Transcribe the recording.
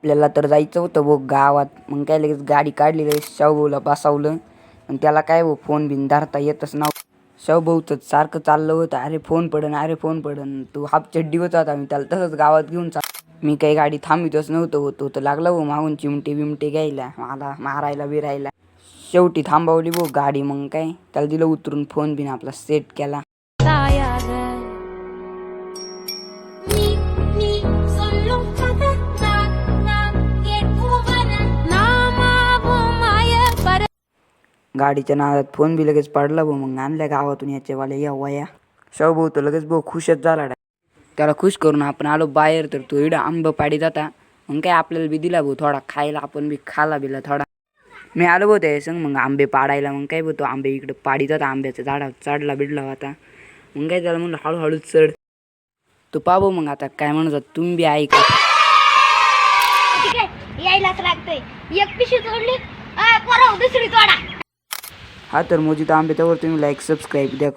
आपल्याला तर जायचं होतं भाऊ गावात. मग काय लगेच गाडी काढली लगेच शाहूभाऊला बसावलं. आणि त्याला काय भाऊ फोन बिन धरता येतच नाव. शाहूभाऊचं सारखं चाललं होतं अरे फोन पडन अरे फोन पडन. तू हाफ चड्डी होता मी त्याला तसंच गावात घेऊन चाल. मी काही गाडी थांबितच नव्हतं होतो तर लागला भाऊ मागून चिमटे बिमटे घ्यायला मला मारायला बिरायला. शेवटी थांबवली भाऊ गाडी मग काय? त्याला दिलं उतरून फोन बिन आपला सेट केला. गाडीच्या नादात फोन बी लगेच पडला भाऊ. मग आणल्या गावातून याच्यावाल्या या वया. शाहू तर लगेच भाऊ खुशच झाला डा. त्याला खुश करून आपण आलो बाहेर तर तो इडं आंब पाडी जाता. मग काय आपल्याला बी दिला भाऊ थोडा. खायला आपण बी खाला बिला थोडा. मी आलो भाऊ त्या संग मग आंबे पाडायला. मग काय भाऊ तो आंबे इकडं पाडी जाता. आंब्याच्या झाडावर चढला बिडला होता. मग काय त्याला म्हणलं हळूहळू चढ. तो पाबो मग आता काय म्हणत तुम्ही बी ऐका. ठीक आहे यायलाच लागतंय. एक पिशी तोडली दुसरी तोडा. हा तर मोजित आंबे त्यावर तुम्ही लाईक सबस्क्राईब द्या.